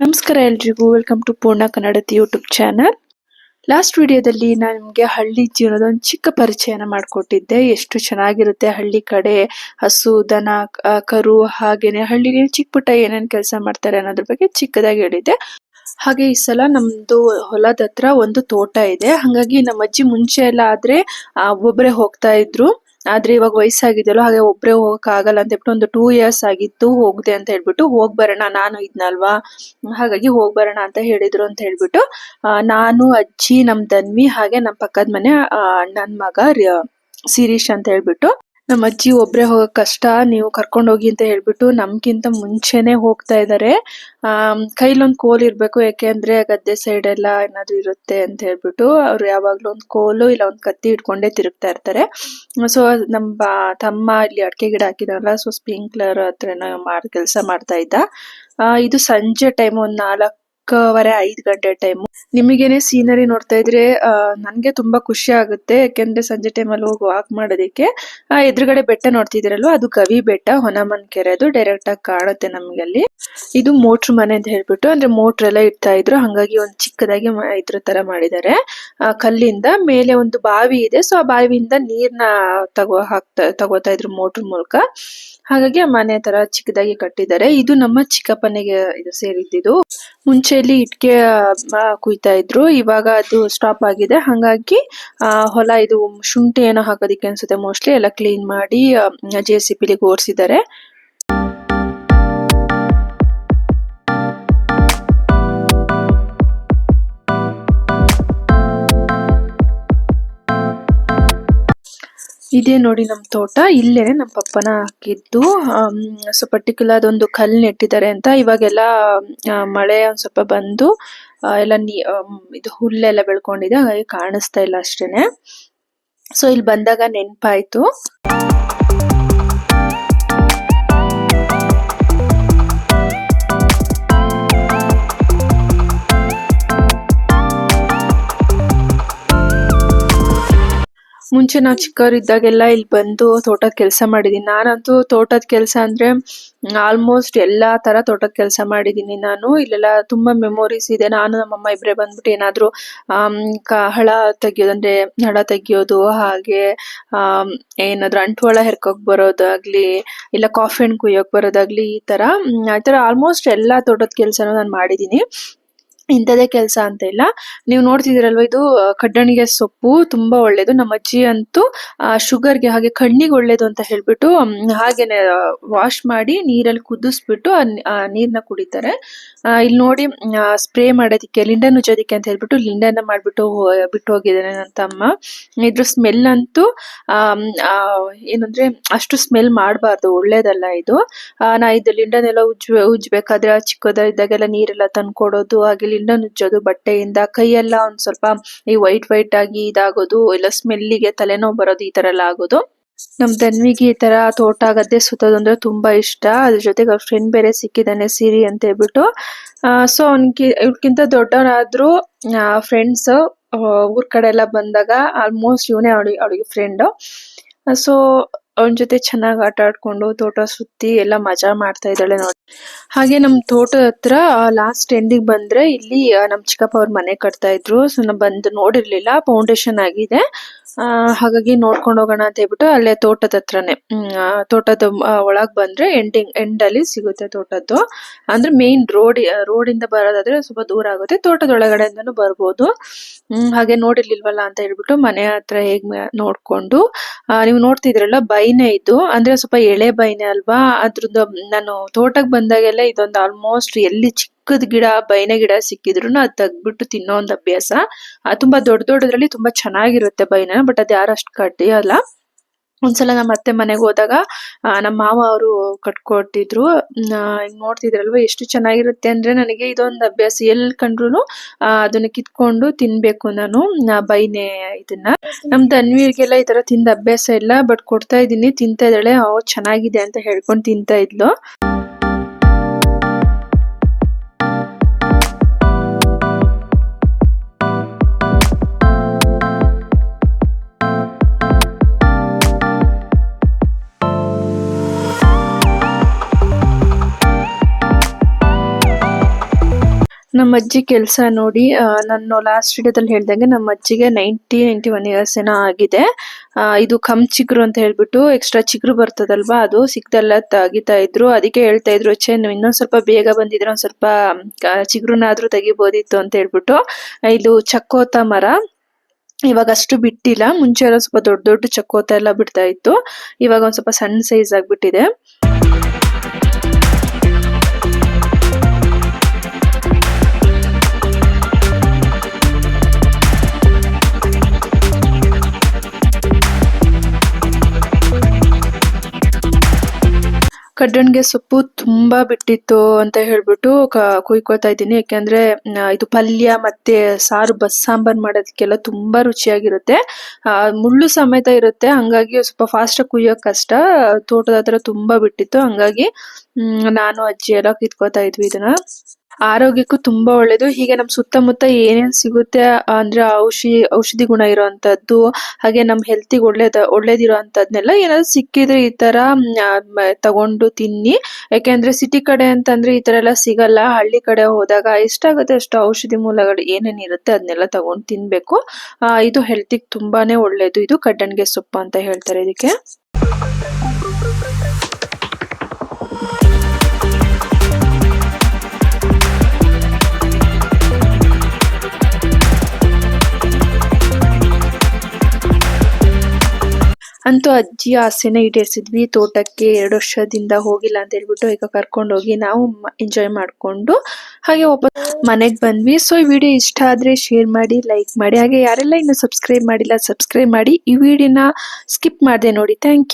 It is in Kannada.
ನಮಸ್ಕಾರ ಎಲ್ರಿಗೂ. ವೆಲ್ಕಮ್ ಟು ಪೂರ್ಣ ಕನ್ನಡತಿ ಯೂಟ್ಯೂಬ್ ಚಾನಲ್ ಲಾಸ್ಟ್ ವಿಡಿಯೋದಲ್ಲಿ ನಾನು ನಿಮಗೆ ಹಳ್ಳಿ ಜೀವನದ ಒಂದು ಚಿಕ್ಕ ಪರಿಚಯನ ಮಾಡಿಕೊಟ್ಟಿದ್ದೆ. ಎಷ್ಟು ಚೆನ್ನಾಗಿರುತ್ತೆ ಹಳ್ಳಿ ಕಡೆ, ಹಸು, ದನ ಕರು, ಹಾಗೇನೆ ಹಳ್ಳಿಲಿ ಚಿಕ್ಕ ಪುಟ್ಟ ಏನೇನು ಕೆಲಸ ಮಾಡ್ತಾರೆ ಅನ್ನೋದ್ರ ಬಗ್ಗೆ ಚಿಕ್ಕದಾಗಿ ಹೇಳಿದ್ದೆ. ಹಾಗೆ ಈ ಸಲ ನಮ್ದು ಹೊಲದ ಹತ್ರ ಒಂದು ತೋಟ ಇದೆ. ಹಾಗಾಗಿ ನಮ್ಮ ಅಜ್ಜಿ ಮುಂಚೆ ಎಲ್ಲ ಆದ್ರೆ ಒಬ್ಬರೇ ಹೋಗ್ತಾ ಇದ್ರು. ಆದ್ರೆ ಇವಾಗ ವಯಸ್ಸಾಗಿದೆಯಲ್ಲ ಹಾಗೆ ಒಬ್ರೆ ಹೋಗಕ್ ಆಗಲ್ಲ ಅಂತ ಹೇಳ್ಬಿಟ್ಟು ಒಂದು ಟೂ ಇಯರ್ಸ್ ಆಗಿತ್ತು ಹೋಗ್ದೆ ಅಂತ ಹೇಳ್ಬಿಟ್ಟು ಹೋಗ್ ಬರೋಣ ನಾನು ಇದ್ನಲ್ವಾ? ಹಾಗಾಗಿ ಹೋಗ್ ಬರೋಣ ಅಂತ ಹೇಳಿದ್ರು ಅಂತ ಹೇಳ್ಬಿಟ್ಟು ನಾನು, ಅಜ್ಜಿ, ನಮ್ ತನ್ವಿ ಹಾಗೆ ನಮ್ ಪಕ್ಕದ ಮನೆ ಅಣ್ಣನ್ ಮಗ ಸಿರೀಶ್ ಅಂತ ಹೇಳ್ಬಿಟ್ಟು ನಮ್ಮ ಅಜ್ಜಿ ಒಬ್ರೆ ಹೋಗಕ್ ಕಷ್ಟ ನೀವು ಕರ್ಕೊಂಡ್ ಹೋಗಿ ಅಂತ ಹೇಳ್ಬಿಟ್ಟು ನಮ್ಗಿಂತ ಮುಂಚೆನೆ ಹೋಗ್ತಾ ಇದಾರೆ. ಕೈಲೊಂದು ಕೈಲೊಂದ್ ಕೋಲ್ ಇರ್ಬೇಕು ಯಾಕೆಂದ್ರೆ ಗದ್ದೆ ಸೈಡ್ ಎಲ್ಲ ಏನಾದ್ರು ಇರುತ್ತೆ ಅಂತ ಹೇಳ್ಬಿಟ್ಟು ಅವ್ರು ಯಾವಾಗ್ಲೂ ಒಂದ್ ಕೋಲು ಇಲ್ಲ ಒಂದ್ ಕತ್ತಿ ಇಟ್ಕೊಂಡೇ ತಿರುಗ್ತಾ ಇರ್ತಾರೆ. ಸೊ ನಮ್ ತಮ್ಮ ಇಲ್ಲಿ ಅಡಿಕೆ ಗಿಡ ಹಾಕಿದಾರಲ್ಲ ಸೊ ಸ್ಪ್ರಿಂಕ್ಲರ್ ಹತ್ರ ಮಾಡ್ ಕೆಲಸ ಮಾಡ್ತಾ ಇದ್ದ. ಆ, ಇದು ಸಂಜೆ ಟೈಮ್ ಒಂದ್ ನಾಲ್ಕೂವರೆ ಐದು ಗಂಟೆ ಟೈಮ್ ನಿಮಗೇನೆ ಸೀನರಿ ನೋಡ್ತಾ ಇದ್ರೆ ನನಗೆ ತುಂಬಾ ಖುಷಿ ಆಗುತ್ತೆ. ಯಾಕೆಂದ್ರೆ ಸಂಜೆ ಟೈಮಲ್ಲಿ ಹೋಗಿ ವಾಕ್ ಮಾಡೋದಕ್ಕೆ ಎದುರುಗಡೆ ಬೆಟ್ಟ ನೋಡ್ತಿದ್ದೀರಲ್ವ? ಅದು ಗವಿ ಬೆಟ್ಟ, ಹೊನಮನ್ ಕೆರೆ. ಅದು ಡೈರೆಕ್ಟ್ ಆಗಿ ಕಾಣುತ್ತೆ ನಮ್ಗೆ ಅಲ್ಲಿ ಇದು ಮೋಟ್ರ್ ಮನೆ ಅಂತ ಹೇಳ್ಬಿಟ್ಟು, ಅಂದ್ರೆ ಮೋಟ್ರ್ ಎಲ್ಲ ಇಡ್ತಾ ಇದ್ರು. ಹಂಗಾಗಿ ಒಂದು ಚಿಕ್ಕದಾಗಿ ಇದ್ರ ತರ ಮಾಡಿದ್ದಾರೆ. ಕಲ್ಲಿಂದ ಮೇಲೆ ಒಂದು ಬಾವಿ ಇದೆ. ಸೊ ಆ ಬಾವಿಯಿಂದ ನೀರ್ನ ತಗೋ ಹಾಕ್ತಾ, ತಗೋತಾ ಇದ್ರು ಮೋಟ್ರ್ ಮೂಲಕ. ಹಾಗಾಗಿ ಆ ಮನೆ ತರ ಚಿಕ್ಕದಾಗಿ ಕಟ್ಟಿದ್ದಾರೆ. ಇದು ನಮ್ಮ ಚಿಕ್ಕಪ್ಪನಿಗೆ ಇದು ಸೇರಿದ್ದಿದ್ದು. ಮುಂಚೆ ಇಲ್ಲಿ ಇಟ್ಕೆ ಕುಯ್ತಾ ಇದ್ರು. ಇವಾಗ ಅದು ಸ್ಟಾಪ್ ಆಗಿದೆ. ಹಾಗಾಗಿ ಆ, ಹೊಲ ಇದು ಶುಂಠಿ ಏನೋ ಹಾಕೋದಿಕ್ಕೆ ಅನ್ಸುತ್ತೆ. ಮೋಸ್ಟ್ಲಿ ಎಲ್ಲ ಕ್ಲೀನ್ ಮಾಡಿ ಜೆ ಸಿ ಪಿಲಿ ಓಡಿಸಿದ್ದಾರೆ ಇದೇ ನೋಡಿ ನಮ್ ತೋಟ. ಇಲ್ಲೇನೆ ನಮ್ ಪಪ್ಪನ ಹಾಕಿದ್ದು ಸೊ ಪರ್ಟಿಕ್ಯುಲರ್ ಅದೊಂದು ಕಲ್ ನೆಟ್ಟಿದ್ದಾರೆ ಅಂತ. ಇವಾಗೆಲ್ಲ ಮಳೆ ಒಂದ್ ಸ್ವಲ್ಪ ಬಂದು ಎಲ್ಲ ನೀ ಇದು ಹುಲ್ಲೆಲ್ಲ ಬೆಳ್ಕೊಂಡಿದೆ. ಹಾಗಾಗಿ ಕಾಣಿಸ್ತಾ ಇಲ್ಲ ಅಷ್ಟೇನೆ. ಸೊ ಇಲ್ಲಿ ಬಂದಾಗ ನೆನ್ಪಾಯ್ತು. ಮುಂಚೆ ನಾವು ಚಿಕ್ಕವರಿದ್ದಾಗೆಲ್ಲ ಇಲ್ಲಿ ಬಂದು ತೋಟದ ಕೆಲಸ ಮಾಡಿದೀನಿ. ನಾನಂತೂ ತೋಟದ ಕೆಲಸ ಅಂದ್ರೆ ಆಲ್ಮೋಸ್ಟ್ ಎಲ್ಲಾ ತರ ತೋಟದ ಕೆಲಸ ಮಾಡಿದೀನಿ ನಾನು. ಇಲ್ಲೆಲ್ಲ ತುಂಬಾ ಮೆಮೊರೀಸ್ ಇದೆ. ನಾನು ನಮ್ಮಮ್ಮ ಇಬ್ಬರೇ ಬಂದ್ಬಿಟ್ಟು ಏನಾದ್ರು ಕ- ಹಳ ತೆಗಿಯೋದಂದ್ರೆ ಹಳ ತೆಗಿಯೋದು, ಹಾಗೆ ಏನಾದರೂ ಏನಾದ್ರು ಹೆರ್ಕೋಕೆ ಬರೋದಾಗ್ಲಿ, ಇಲ್ಲ ಕಾಫಿ ಹಣ್ಣು ಕುಯ್ಯೋಕ್ ಬರೋದಾಗ್ಲಿ ಈ ತರ ಆ ತರ ಆಲ್ಮೋಸ್ಟ್ ಎಲ್ಲಾ ತೋಟದ ಕೆಲಸನೂ ನಾನು ಮಾಡಿದೀನಿ. ಇಂಥದೇ ಕೆಲಸ ಅಂತ ಇಲ್ಲ ನೀವು ನೋಡ್ತಿದ್ದೀರಲ್ವ, ಇದು ಕಡ್ಡಣಿಗೆ ಸೊಪ್ಪು ತುಂಬಾ ಒಳ್ಳೇದು. ನಮ್ಮ ಅಜ್ಜಿ ಅಂತೂ ಶುಗರ್ಗೆ ಹಾಗೆ ಕಣ್ಣಿಗೆ ಒಳ್ಳೇದು ಅಂತ ಹೇಳ್ಬಿಟ್ಟು ಹಾಗೆನೆ ವಾಶ್ ಮಾಡಿ ನೀರಲ್ಲಿ ಕುದಿಸ್ಬಿಟ್ಟು ಆ, ನೀರ್ನ ಕುಡಿತಾರೆ. ಇಲ್ಲಿ ನೋಡಿ ಸ್ಪ್ರೇ ಮಾಡೋದಿಕ್ಕೆ ಲಿಂಡನ್ ಉಜ್ಜೋದಿಕ್ಕೆ ಅಂತ ಹೇಳ್ಬಿಟ್ಟು ಲಿಂಡನ್ನ ಮಾಡ್ಬಿಟ್ಟು ಬಿಟ್ಟು ಹೋಗಿದ್ದಾನೆ ನನ್ನ ತಮ್ಮ. ಇದ್ರ ಸ್ಮೆಲ್ ಅಂತೂ ಏನಂದ್ರೆ ಅಷ್ಟು ಸ್ಮೆಲ್ ಮಾಡಬಾರ್ದು, ಒಳ್ಳೇದಲ್ಲ ಇದು. ನಾ ಇದು ಲಿಂಡನ್ ಎಲ್ಲ ಉಜ್ ಉಜ್ಬೇಕಾದ್ರೆ ಚಿಕ್ಕದ ಚಿಕ್ಕದಾಗಿದ್ದಾಗೆಲ್ಲ ನೀರೆಲ್ಲ ತಂದ್ಕೊಡೋದು, ಹಾಗೆ ಲಿಂಡನ್ ನುಚ್ಚೋದು ಬಟ್ಟೆಯಿಂದ ಕೈಯೆಲ್ಲ ಒಂದ್ ಸ್ವಲ್ಪ ಈ ವೈಟ್ ವೈಟ್ ಆಗಿ ಇದಾಗೋದು, ಇಲ್ಲ ಸ್ಮೆಲ್ಲಿಗೆ ತಲೆನೋವು ಬರೋದು ಈ ತರ ಎಲ್ಲ ಆಗೋದು. ನಮ್ ತನ್ವಿಗೆ ಈ ತರ ತೋಟ ಗದ್ದೆ ಸುತ್ತೋದು ಅಂದ್ರೆ ತುಂಬಾ ಇಷ್ಟ. ಅದ್ರ ಜೊತೆಗೆ ಅವ್ರ ಫ್ರೆಂಡ್ ಬೇರೆ ಸಿಕ್ಕಿದ್ದಾನೆ, ಸಿರಿ ಅಂತ ಹೇಳ್ಬಿಟ್ಟು. ಸೊ ಅವನ್ಗೆ ಇವ್ಕಿಂತ ದೊಡ್ಡವರಾದ್ರೂ ಫ್ರೆಂಡ್ಸ್ ಊರ್ ಕಡೆ ಎಲ್ಲ ಬಂದಾಗ ಆಲ್ಮೋಸ್ಟ್ ಇವನೇ ಅವಳಿ, ಅವಳಿಗೆ ಫ್ರೆಂಡ್ ಸೊ ಅವನ ಜೊತೆ ಚೆನ್ನಾಗಿ ಆಟ ಆಡ್ಕೊಂಡು ತೋಟ ಸುತ್ತಿ ಎಲ್ಲ ಮಜಾ ಮಾಡ್ತಾ ಇದ್ದಾಳೆ ನೋಡಿ. ಹಾಗೆ ನಮ್ ತೋಟದ ಹತ್ರ ಲಾಸ್ಟ್ ಎಂಡಿಗೆ ಬಂದ್ರೆ ಇಲ್ಲಿ ನಮ್ ಚಿಕ್ಕಪ್ಪ ಅವ್ರ ಮನೆ ಕಟ್ತಾ ಇದ್ರು. ಸೊ, ನಾ ಬಂದು ನೋಡಿರ್ಲಿಲ್ಲ ಫೌಂಡೇಶನ್ ಆಗಿದೆ. ಹಾಗಾಗಿ ನೋಡ್ಕೊಂಡು ಹೋಗೋಣ ಅಂತ ಹೇಳ್ಬಿಟ್ಟು ಅಲ್ಲೇ ತೋಟದ ಹತ್ರನೇ. ತೋಟದ ಒಳಗೆ ಬಂದ್ರೆ ಎಂಡಿಂಗ್ ಎಂಡ್ ಅಲ್ಲಿ ಸಿಗುತ್ತೆ ತೋಟದ್ದು. ಅಂದ್ರೆ ಮೇನ್ ರೋಡ್ ರೋಡ್ ಇಂದ ಬರೋದಾದ್ರೆ ಸ್ವಲ್ಪ ದೂರ ಆಗುತ್ತೆ. ತೋಟದ ಒಳಗಡೆಯಿಂದನೂ ಬರ್ಬೋದು. ಹ್ಮ್, ಹಾಗೆ ನೋಡಿರ್ಲಿಲ್ವಲ್ಲ ಅಂತ ಹೇಳ್ಬಿಟ್ಟು ಮನೆ ಹತ್ರ ಹೇಗ್ ನೋಡ್ಕೊಂಡು. ನೀವು ನೋಡ್ತಿದ್ರಲ್ಲ ಬೈನೆ ಇದು. ಅಂದ್ರೆ ಸ್ವಲ್ಪ ಎಳೆ ಬೈನೆ ಅಲ್ವಾ? ಅದ್ರದ್ದು, ನಾನು ತೋಟಕ್ಕೆ ಬಂದಾಗೆಲ್ಲ ಇದೊಂದು ಆಲ್ಮೋಸ್ಟ್ ಎಲ್ಲಿ ಚಿಕ್ಕದ್ ಗಿಡ ಬೈನೆ ಗಿಡ ಸಿಕ್ಕಿದ್ರು ಅದ್ ತೆಗ್ದ್ಬಿಟ್ಟು ತಿನ್ನೋ ಒಂದ್ ಅಭ್ಯಾಸ. ಆ, ತುಂಬಾ ದೊಡ್ಡ ದೊಡ್ಡದ್ರಲ್ಲಿ ತುಂಬಾ ಚೆನ್ನಾಗಿರುತ್ತೆ ಬೈನ ಬಟ್ ಅದ್ ಯಾರು ಅಷ್ಟು ಕಟ್ಟಿಯಲ್ಲ ಒಂದ್ಸಲ ನಮ್ಮ ಅತ್ತೆ ಮನೆಗೆ ಹೋದಾಗ ನಮ್ಮ ಮಾವ ಅವರು ಕಟ್ಕೊಟ್ಟಿದ್ರು. ನೋಡ್ತಿದ್ರಲ್ವ ಎಷ್ಟು ಚೆನ್ನಾಗಿರುತ್ತೆ ಅಂದ್ರೆ ನನಗೆ ಇದೊಂದು ಅಭ್ಯಾಸ. ಎಲ್ ಕಂಡ್ರು ಅದನ್ನ ಕಿತ್ಕೊಂಡು ತಿನ್ಬೇಕು ನಾನು ಬೈನೆ ಇದನ್ನ. ನಮ್ ತನ್ವೀರ್ಗೆಲ್ಲ ಈ ತರ ತಿಂದ ಅಭ್ಯಾಸ ಇಲ್ಲ ಬಟ್ ಕೊಡ್ತಾ ಇದೀನಿ ತಿಂತಾ ಇದ್ದಾಳೆ ಅವ್ ಚೆನ್ನಾಗಿದೆ ಅಂತ ಹೇಳ್ಕೊಂಡು ತಿಂತಾ ಇದ್ಲು. ನಮ್ಮ ಅಜ್ಜಿ ಕೆಲಸ ನೋಡಿ ನಾನು ಲಾಸ್ಟ್ ವಿಡಿಯೋದಲ್ಲಿ ಹೇಳ್ದಂಗೆ ನಮ್ಮ ಅಜ್ಜಿಗೆ ನೈಂಟಿ ನೈಂಟಿ ಒನ್ ಇಯರ್ಸ್ ಏನೋ ಆಗಿದೆ. ಇದು ಕಮ್ ಚಿಗುರು ಅಂತ ಹೇಳ್ಬಿಟ್ಟು ಎಕ್ಸ್ಟ್ರಾ ಚಿಗುರು ಬರ್ತದಲ್ವಾ, ಅದು ಸಿಕ್ದೆಲ್ಲ ತೆಗಿತಾ ಇದ್ರು. ಅದಕ್ಕೆ ಹೇಳ್ತಾ ಇದ್ರು ಅಚ್ಚೆ ನೀವು ಇನ್ನೊಂದು ಸ್ವಲ್ಪ ಬೇಗ ಬಂದಿದ್ರೆ ಒಂದು ಸ್ವಲ್ಪ ಚಿಗುರುನಾದ್ರೂ ತೆಗಿಬೋದಿತ್ತು ಅಂತ ಹೇಳ್ಬಿಟ್ಟು ಇದು ಚಕ್ಕೋತ ಮರ. ಇವಾಗ ಅಷ್ಟು ಬಿಟ್ಟಿಲ್ಲ, ಮುಂಚೆ ಎಲ್ಲ ಸ್ವಲ್ಪ ದೊಡ್ಡ ದೊಡ್ಡ ಚಕ್ಕೋತ ಎಲ್ಲ ಬಿಡ್ತಾ ಇತ್ತು. ಇವಾಗ ಒಂದು ಸ್ವಲ್ಪ ಸಣ್ಣ ಸೈಜ್ ಆಗ್ಬಿಟ್ಟಿದೆ. ಕಡ್ಡಣ್ಗೆ ಸೊಪ್ಪು ತುಂಬಾ ಬಿಟ್ಟಿತ್ತು ಅಂತ ಹೇಳ್ಬಿಟ್ಟು ಕುಯ್ಕೋತಾ ಇದ್ದೀನಿ. ಯಾಕೆಂದ್ರೆ ಇದು ಪಲ್ಯ ಮತ್ತೆ ಸಾರು ಬಸ್ ಸಾಂಬಾರ್ ಮಾಡೋದಕ್ಕೆಲ್ಲ ತುಂಬಾ ರುಚಿಯಾಗಿರುತ್ತೆ. ಮುಳ್ಳು ಸಮೇತ ಇರುತ್ತೆ. ಹಂಗಾಗಿ ಸ್ವಲ್ಪ ಫಾಸ್ಟ್ ಆಗಿ ಕುಯ್ಯೋಕ್ ಕಷ್ಟ. ತೋಟದ ಹತ್ರ ತುಂಬಾ ಬಿಟ್ಟಿತ್ತು. ಹಂಗಾಗಿ ನಾನು ಅಜ್ಜಿ ಎಲ್ಲ ಕಿತ್ಕೋತಾ ಇದ್ವಿ ಇದನ್ನ. ಆರೋಗ್ಯಕ್ಕೂ ತುಂಬಾ ಒಳ್ಳೇದು. ಹೀಗೆ ನಮ್ ಸುತ್ತಮುತ್ತ ಏನೇನ್ ಸಿಗುತ್ತೆ ಅಂದ್ರೆ ಔಷಧಿ ಔಷಧಿ ಗುಣ ಇರುವಂತದ್ದು, ಹಾಗೆ ನಮ್ ಹೆಲ್ತಿಗೆ ಒಳ್ಳೇದ ಒಳ್ಳೇದಿರೋ ಅಂತದ್ನೆಲ್ಲ ಏನಾದ್ರು ಸಿಕ್ಕಿದ್ರೆ ಈ ತರ ತಗೊಂಡು ತಿನ್ನಿ. ಯಾಕೆಂದ್ರೆ ಸಿಟಿ ಕಡೆ ಅಂತಂದ್ರೆ ಈ ತರ ಎಲ್ಲ ಸಿಗಲ್ಲ. ಹಳ್ಳಿ ಕಡೆ ಹೋದಾಗ ಎಷ್ಟಾಗುತ್ತೆ ಅಷ್ಟು ಔಷಧಿ ಮೂಲಗಳು ಏನೇನ್ ಇರುತ್ತೆ ಅದನ್ನೆಲ್ಲ ತಗೊಂಡು ತಿನ್ಬೇಕು. ಇದು ಹೆಲ್ತಿಗೆ ತುಂಬಾನೇ ಒಳ್ಳೇದು. ಇದು ಕಡ್ಡನ್ಗೆ ಸೊಪ್ಪು ಅಂತ ಹೇಳ್ತಾರೆ ಇದಕ್ಕೆ. ಅಂತೂ ಅಜ್ಜಿ ಆಸೆನ ಈಡೇರಿಸಿದ್ವಿ. ತೋಟಕ್ಕೆ ಎರಡು ವರ್ಷದಿಂದ ಹೋಗಿಲ್ಲ ಅಂತ ಹೇಳ್ಬಿಟ್ಟು ಈಗ ಕರ್ಕೊಂಡು ಹೋಗಿ ನಾವು ಎಂಜಾಯ್ ಮಾಡ್ಕೊಂಡು ಹಾಗೆ ವಾಪಸ್ ಮನೆಗೆ ಬಂದ್ವಿ. ಸೊ ಈ ವಿಡಿಯೋ ಇಷ್ಟ ಆದ್ರೆ ಶೇರ್ ಮಾಡಿ ಲೈಕ್ ಮಾಡಿ. ಹಾಗೆ ಯಾರೆಲ್ಲ ಇನ್ನು ಸಬ್ಸ್ಕ್ರೈಬ್ ಮಾಡಿಲ್ಲ ಸಬ್ಸ್ಕ್ರೈಬ್ ಮಾಡಿ. ಈ ವಿಡಿಯೋನ ಸ್ಕಿಪ್ ಮಾಡಿದೆ ನೋಡಿ. Thank you